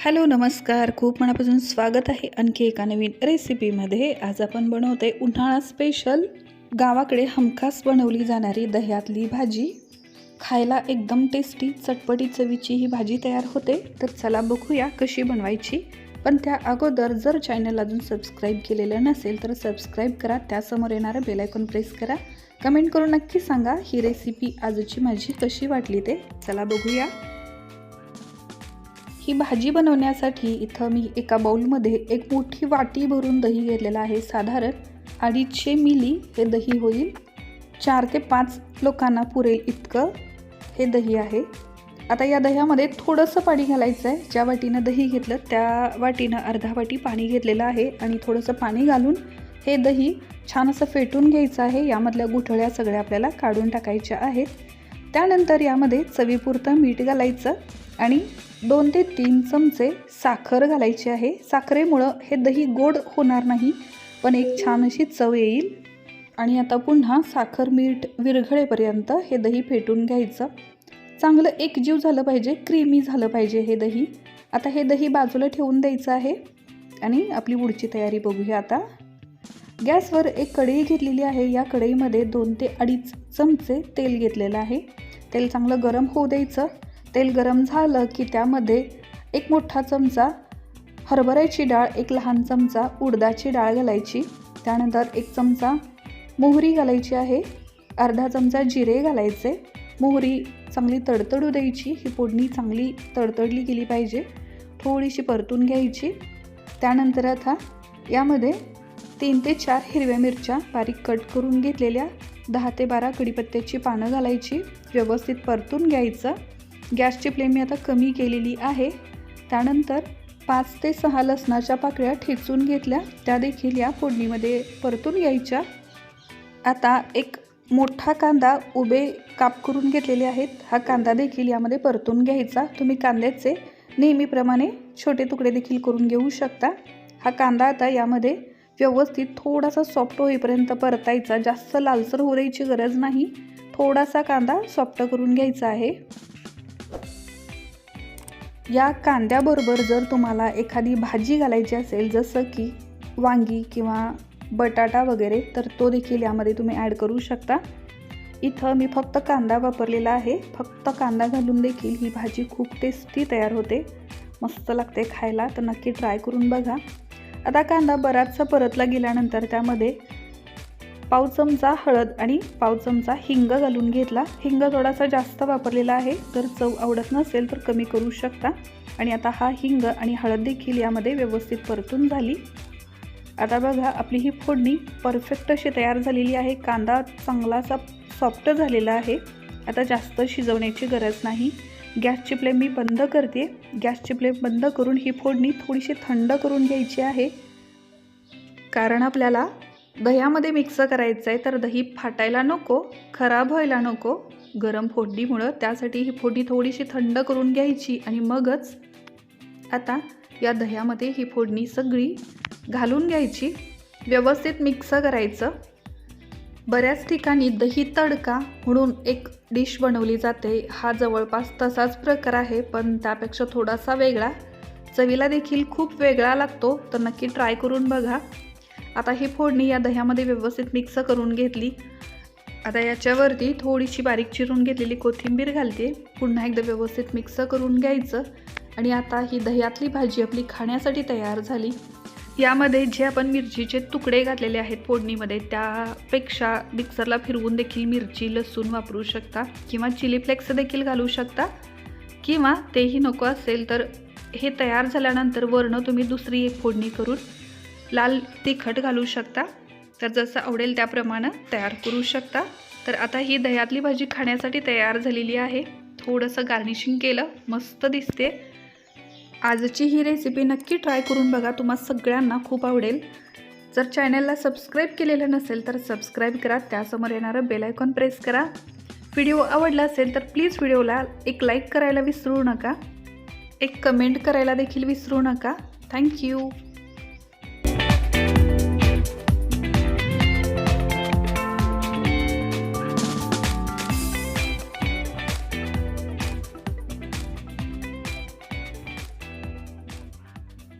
Hello नमस्कार. खूप मनापासून स्वागत आहे आणखी एका नवीन रेसिपीमध्ये. आज आपण बनवते उन्हाळा स्पेशल गावाकडे हमखास बनवली जाणारी दह्यातली भाजी. खायला एकदम टेस्टी चटपटी चवीची ही भाजी तयार होते. तर चला बघूया कशी बनवायची. पण त्या अगोदर जर चॅनल अजून सबस्क्राईब केलेलं नसेल तर सबस्क्राईब करा. त्यासमोर येणारं बेलायकॉन प्रेस करा. कमेंट करून नक्की सांगा ही रेसिपी आजची माझी कशी वाटली ते. चला बघूया. ही भाजी बनवण्यासाठी इथं मी एका बाऊलमध्ये एक मोठी वाटी भरून दही घेतलेलं आहे साधारण अडीचशे मिली हे दही होईल. चार ते पाच लोकांना पुरेल इतकं हे दही आहे. आता या दह्यामध्ये थोडंसं पाणी घालायचं आहे ज्या वाटीनं दही घेतलं त्या वाटीनं अर्धा वाटी पाणी घेतलेलं आहे आणि थोडंसं पाणी घालून हे दही छान असं फेटून घ्यायचं आहे. यामधल्या गुठळ्या सगळ्या आपल्याला काढून टाकायच्या आहेत. त्यानंतर यामध्ये चवीपुरतं मीठ घालायचं आणि दोन ते तीन चमचे साखर घालायची आहे. साखरेमुळं हे दही गोड होणार नाही पण एक छान अशी चव येईल. आणि आता पुन्हा साखर मीठ विरघळेपर्यंत हे दही फेटून घ्यायचं. चांगलं एकजीव झालं पाहिजे क्रीमी झालं पाहिजे हे दही. आता हे दही बाजूला ठेवून द्यायचं आहे. आणि आपली पुढची तयारी बघूया आता. गॅसवर एक कढई घेतलेली आहे. या कढईमध्ये दोन ते अडीच चमचे तेल घेतलेलं आहे. तेल चांगलं गरम होऊ द्यायचं. तेल गरम झालं की त्यामध्ये एक मोठा चमचा हरभऱ्याची डाळ एक लहान चमचा उडदाची डाळ घालायची. त्यानंतर एक चमचा मोहरी घालायची आहे. अर्धा चमचा जिरे घालायचे. मोहरी चांगली तडतडू द्यायची. ही फोडणी चांगली तडतडली गेली पाहिजे. थोडीशी परतून घ्यायची. त्यानंतर आता यामध्ये तीन ते चार हिरव्या मिरच्या बारीक कट करून घेतलेल्या दहा ते बारा कडीपत्त्याची पानं घालायची व्यवस्थित परतून घ्यायचं. गॅसची फ्लेम मी आता कमी केलेली आहे. त्यानंतर पाच ते सहा लसणाच्या पाकळ्या ठेचून घेतल्या. त्या देखील या फोडणीमध्ये परतून घ्यायच्या. आता एक मोठा कांदा उभे काप करून घेतलेले आहेत. हा कांदा देखील यामध्ये परतून घ्यायचा. तुम्ही कांद्याचे नेहमीप्रमाणे छोटे तुकडे देखील करून घेऊ शकता. हा कांदा आता यामध्ये व्यवस्थित थोडासा सॉफ्ट होईपर्यंत परतायचा. जास्त लालसर होऊ द्यायची गरज नाही. थोडासा कांदा सॉफ्ट करून घ्यायचा आहे. या कांद्याबरोबर जर तुम्हाला एखादी भाजी घालायची असेल जसं की वांगी किंवा बटाटा वगैरे तर तो देखील यामध्ये तुम्ही ॲड करू शकता. इथं मी फक्त कांदा वापरलेला आहे. फक्त कांदा घालून देखील ही भाजी खूप टेस्टी तयार होते. मस्त लागते खायला तर नक्की ट्राय करून बघा. आता कांदा बराचसा परतला गेल्यानंतर त्यामध्ये पाव चमचा हळद आणि पाव चमचा हिंग घालून घेतला. हिंग थोडासा जास्त वापरलेला आहे. तर चव आवडत नसेल तर कमी करू शकता. आणि आता हा हिंग आणि हळद देखील यामध्ये व्यवस्थित परतून झाली. आता बघा आपली ही फोडणी परफेक्ट अशी तयार झालेली आहे. कांदा चांगलासा सॉफ्ट झालेला आहे. आता जास्त शिजवण्याची गरज नाही. गॅसची फ्लेम मी बंद करते. गॅसची फ्लेम बंद करून ही फोडणी थोडीशी थंड करून घ्यायची आहे. कारण आपल्याला दह्यामध्ये मिक्स करायचं आहे तर दही फाटायला नको खराब व्हायला नको. गरम फोडणीमुळं त्यासाठी ही फोडणी थोडीशी थंड करून घ्यायची आणि मगच आता या दह्यामध्ये ही फोडणी सगळी घालून घ्यायची. व्यवस्थित मिक्स करायचं. बऱ्याच ठिकाणी दही तडका म्हणून एक डिश बनवली जाते. हा जवळपास तसाच प्रकार आहे पण त्यापेक्षा थोडासा वेगळा. चवीला देखील खूप वेगळा लागतो तर नक्की ट्राय करून बघा. आता ही फोडणी या दह्यामध्ये व्यवस्थित मिक्स करून घेतली. आता याच्यावरती थोडीशी बारीक चिरून घेतलेली कोथिंबीर घालते. पुन्हा एकदा व्यवस्थित मिक्स करून घ्यायचं. आणि आता ही दह्यातली भाजी आपली खाण्यासाठी तयार झाली. यामध्ये जे आपण मिरचीचे तुकडे घातलेले आहेत फोडणीमध्ये त्यापेक्षा मिक्सरला फिरवून देखील मिरची लसूण वापरू शकता किंवा चिली फ्लेक्स देखील घालू शकता. किंवा तेही नको असेल तर हे तयार झाल्यानंतर वरणं तुम्ही दुसरी एक फोडणी करून लाल तिखट घालू शकता. तर जसं आवडेल त्याप्रमाणे तयार करू शकता. तर आता ही दह्यातली भाजी खाण्यासाठी तयार झालेली आहे. थोडंसं गार्निशिंग केलं मस्त दिसते. आजची ही रेसिपी नक्की ट्राय करून बघा. तुम्हा सगळ्यांना खूप आवडेल. जर चॅनलला सबस्क्राईब केलेलं नसेल तर सबस्क्राईब करा. त्यासमोर येणारं बेलायकॉन प्रेस करा. व्हिडिओ आवडला असेल तर प्लीज व्हिडिओला एक लाईक करायला विसरू नका. एक कमेंट करायला देखील विसरू नका. थँक्यू